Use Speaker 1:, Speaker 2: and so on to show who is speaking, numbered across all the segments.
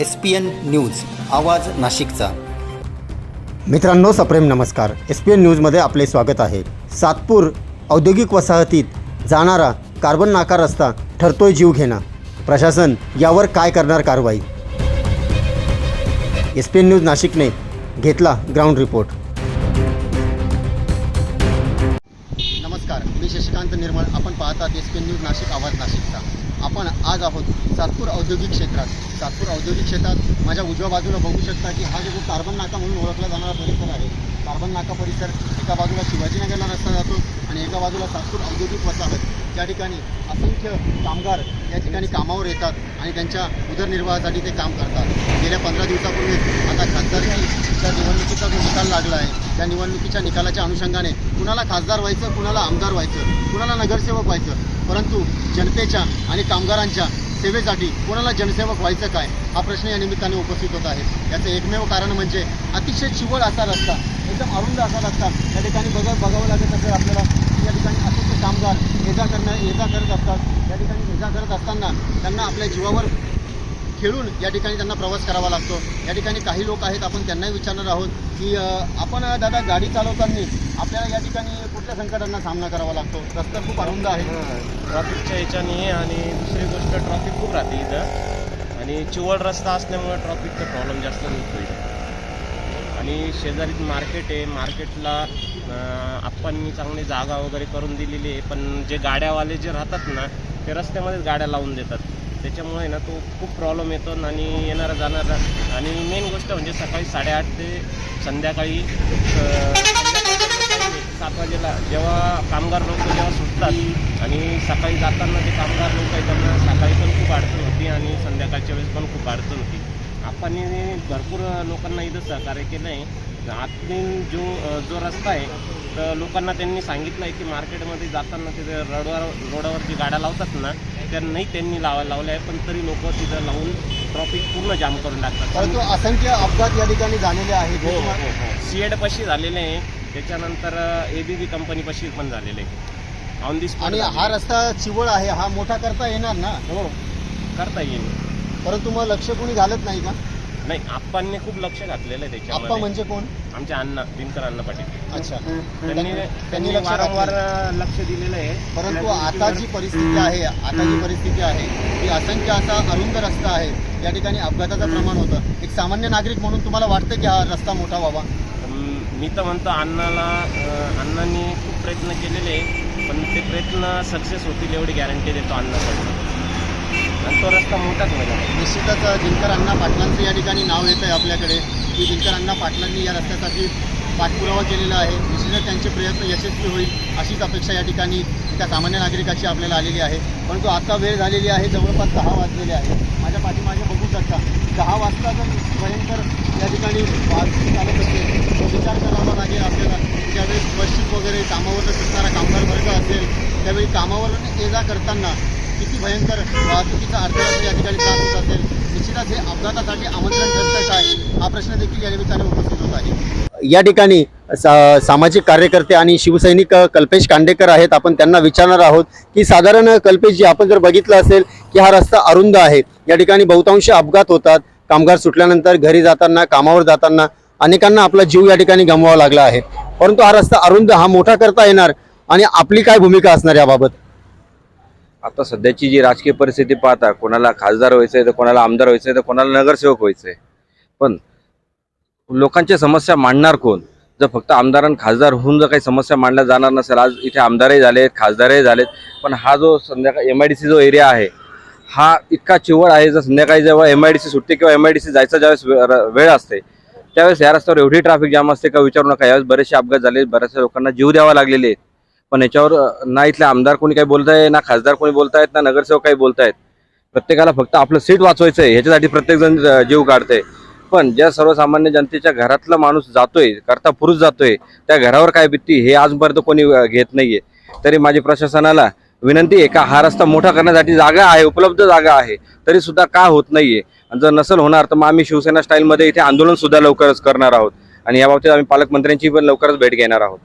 Speaker 1: S P N news आवाज नाशिकचा.
Speaker 2: मित्रांनो सप्रेम नमस्कार. एस पी एन न्यूजमध्ये आपले स्वागत आहे. सातपूर औद्योगिक वसाहतीत जाणारा कार्बन नाका रस्ता ठरतोय जीव घेणा. प्रशासन यावर काय करणार कारवाई? एस पी एन न्यूज नाशिकने घेतला ग्राउंड रिपोर्ट. नमस्कार. मी शशिकांत निर्मळ. आपण पाहतात S P N news Nashik आवाज नाशिकचा. आपण आज आहोत सातपूर औद्योगिक क्षेत्रात. सातपूर औद्योगिक क्षेत्रात माझ्या उजव्या बाजूला बघू शकता की हा जो कार्बन नाका म्हणून ओळखला जाणारा परिसर आहे. कार्बन नाका परिसर एका बाजूला शिवाजीनगरला रस्ता जातो आणि एका बाजूला सातपूर औद्योगिक वसाहत. त्या ठिकाणी असंख्य कामगार या ठिकाणी कामावर येतात आणि त्यांच्या उदरनिर्वाहासाठी ते काम करतात. गेल्या पंधरा दिवसापूर्वी आता खासदारकीच्या निवडणुकीचा जो निकाल लागला आहे त्या निवडणुकीच्या निकालाच्या अनुषंगाने कुणाला खासदार व्हायचं कुणाला आमदार व्हायचं कुणाला नगरसेवक व्हायचं परंतु जनतेच्या आणि कामगारांच्या सेवेसाठी कोणाला जनसेवक व्हायचं काय हा प्रश्न या निमित्ताने उपस्थित होत आहे. याचं एकमेव कारण म्हणजे अतिशय चिवळ असा रस्ता एकदम अरुंद असा रस्ता. या ठिकाणी बघ बघावं लागत असेल आपल्याला. या ठिकाणी असंख्य कामगार ये जा करणं ये जा करत असतात. या ठिकाणी ये जा करत असताना त्यांना आपल्या जीवावर खेळून या ठिकाणी त्यांना प्रवास करावा लागतो. या ठिकाणी काही लोक आहेत आपण त्यांनाही विचारणार आहोत की आपण दादा गाडी चालवताना आपल्याला या ठिकाणी कुठल्या संकटांना सामना करावा लागतो? रस्ता खूप अरुंद आहे.
Speaker 3: ट्रॉफिकच्या ह्याच्याने आणि दुसरी गोष्ट ट्रॉफिक खूप राहते इथं. आणि चिवळ रस्ता असल्यामुळे ट्रॉफिकचा प्रॉब्लेम जास्त होतो इथं आणि शेजारीच मार्केट आहे. मार्केटला आप्पांनी चांगली जागा वगैरे करून दिलेली आहे. पण जे गाड्यावाले जे राहतात ना ते रस्त्यामध्येच गाड्या लावून देतात. त्याच्यामुळे ना तो खूप प्रॉब्लेम येतो आणि येणारा जाणारा. आणि मेन गोष्ट म्हणजे सकाळी साडेआठ ते संध्याकाळी सात वाजेला जेव्हा कामगार लोक जेव्हा सुटतात आणि सकाळी जाताना जे कामगार लोक आहेत त्यांना सकाळी पण खूप अडचण होती आणि संध्याकाळच्या वेळेस पण खूप अडचण होती. आपण भरपूर लोकांना इथं सहकार्य केलं आहे आतून जो जो रस्ता आहे तर लोकांना त्यांनी सांगितलं आहे की मार्केटमध्ये जाताना तिथे रोडवर रोडावर जी गाड्या लावतात ना त्या नाही त्यांनी लावा लावल्या आहे पण तरी लोक तिथं लावून ट्रॉफिक पूर्ण जाम करून टाकतात.
Speaker 2: परंतु असंख्य अपघात या ठिकाणी झालेले आहेत.
Speaker 3: हो हो हो सीएड पशी झालेले आहे. त्याच्यानंतर ए बी बी कंपनी पशी पण झालेले आहे. ऑन दी स्पॉट
Speaker 2: आणि हा रस्ता चिवळ आहे. हा मोठा करता येणार ना?
Speaker 3: हो करता येईल.
Speaker 2: परंतु मग लक्ष कोणी घालत नाही का?
Speaker 3: नाही आप्पांनी खूप लक्ष घातलेलं आहे
Speaker 2: आप्पा
Speaker 3: त्याच्यामध्ये
Speaker 2: म्हणजे कोण?
Speaker 3: आमचे अण्णा दिनकर अण्णा पाटील.
Speaker 2: अच्छा.
Speaker 3: त्यांनी त्यांनी
Speaker 2: लक्ष
Speaker 3: वारंवार. लक्ष दिलेलं आहे.
Speaker 2: परंतु आता जी परिस्थिती आहे आता जी परिस्थिती आहे ती असंख्य असा अरुंद रस्ता आहे. या ठिकाणी अपघाताचं प्रमाण होतं. एक सामान्य नागरिक म्हणून तुम्हाला वाटतं की हा रस्ता मोठा व्हावा?
Speaker 3: अं, मी तर म्हणतो अण्णाला अं, अण्णांनी खूप प्रयत्न केलेले आहे पण ते प्रयत्न सक्सेस होतील एवढी गॅरंटी देतो अण्णाकडून. आणि मोठा रस्ता
Speaker 2: निश्चितच दिनकर अण्णा पाटलांचं या ठिकाणी नाव येतं आहे आपल्याकडे. की दिनकर अण्णा पाटलांनी या रस्त्यासाठी पाठपुरावा केलेला आहे. निश्चितच त्यांचे प्रयत्न यशस्वी होईल अशीच अपेक्षा या ठिकाणी एका सामान्य नागरिकाची आपल्याला आलेली आहे. परंतु आता वेळ झालेली आहे जवळपास दहा वाजलेले आहे. माझ्या पाठीमागे बघू शकता दहा वाजता जर भयंकर या ठिकाणी वाहतूक चालत असेल तर विचार करावा लागेल आपल्याला. ज्यावेळेस बसशीप वगैरे कामावर सुटणारा कामगार वर्ग असेल त्यावेळी कामावर ये जा करताना भयंकर वाहतुकीचा अडथळा या ठिकाणी त्रास होत असेल. निश्चितच हे अपघातासाठी आमंत्रण ठरतं काय? हा प्रश्न देखील या निमित्ताने उपस्थित होत आहे. या ठिकाणी सा सामाजिक कार्यकर्ते आणि शिवसैनिक कल्पेश कांडेकर आहेत. आपण त्यांना विचारणार आहोत की साधारण कल्पेशजी आपण जर बघितलं असेल की हा रस्ता अरुंद आहे. या ठिकाणी बहुतांश अपघात होतात. कामगार सुटल्यानंतर घरी जाताना कामावर जाताना अनेकांना आपला जीव या ठिकाणी गमवावा लागला आहे. परंतु हा रस्ता अरुंद हा मोठा करता येणार आणि आपली काय भूमिका असणार याबाबत?
Speaker 4: आता सध्याची जी राजकीय परिस्थिती पाहता कोणाला खासदार व्हायचंय तर कोणाला आमदार व्हायचंय तर कोणाला नगरसेवक व्हायचंय. पण लोकांच्या समस्या मांडणार कोण? जर फक्त आमदार आणि खासदार होऊन जर काही समस्या मांडल्या जाणार नसेल आज इथे आमदारही झालेत खासदारही झालेत पण हा जो संध्याकाळ एम आय डी सी जो एरिया आहे हा इतका चिवळ आहे जर संध्याकाळी जेव्हा एम आय डी सी सुटते किंवा एम आय डी सी जायचा ज्यावेळेस वेळ असते त्यावेळेस या रस्त्यावर एवढी ट्रॅफिक जाम असते का विचारू नका. यावेळेस बरेचसे अपघात झाले बऱ्याचशा लोकांना जीव द्यावा लागलेले आहेत. पण याच्यावर ना इथले आमदार कोणी काही बोलताय ना खासदार कोणी बोलतायत ना नगरसेवक काही बोलतायत. प्रत्येकाला फक्त आपलं सीट वाचवायचं आहे ह्याच्यासाठी प्रत्येकजण जीव काढतंय. पण ज्या सर्वसामान्य जनतेच्या घरातला माणूस जातोय करता पुरुष जातोय त्या घरावर काय बित्ती हे आजपर्यंत कोणी घेत नाहीये. तरी माझी प्रशासनाला विनंती आहे का हा रस्ता मोठा करण्यासाठी जागा आहे उपलब्ध जागा आहे तरी सुद्धा का होत नाहीये? आणि जर नसेल होणार तर मग आम्ही शिवसेना स्टाईलमध्ये इथे आंदोलन सुद्धा लवकरच करणार आहोत. आणि या बाबतीत आम्ही पालकमंत्र्यांची पण लवकरच भेट घेणार आहोत.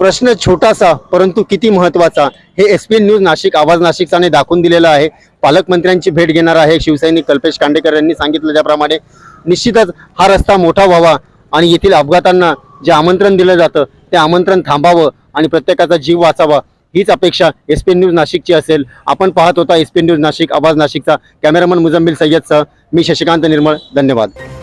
Speaker 2: प्रश्न छोटासा परंतु किती महत्त्वाचा? हे एस पी न्यूज नाशिक आवाज नाशिकचाने दाखवून दिलेला आहे. पालकमंत्र्यांची भेट घेणार आहे. शिवसैनिक कल्पेश कांडेकर यांनी सांगितलं त्याप्रमाणे. निश्चितच हा रस्ता मोठा व्हावा आणि येथील अपघातांना जे आमंत्रण दिलं जातं ते आमंत्रण थांबावं आणि प्रत्येकाचा जीव वाचावा. हीच अपेक्षा एस पी न्यूज नाशिकची असेल. आपण पाहत होता एस पी न्यूज नाशिक आवाज नाशिकचा. कॅमेरामन मुजम्मिल सय्यदसह मी शशिकांत निर्मळ. धन्यवाद.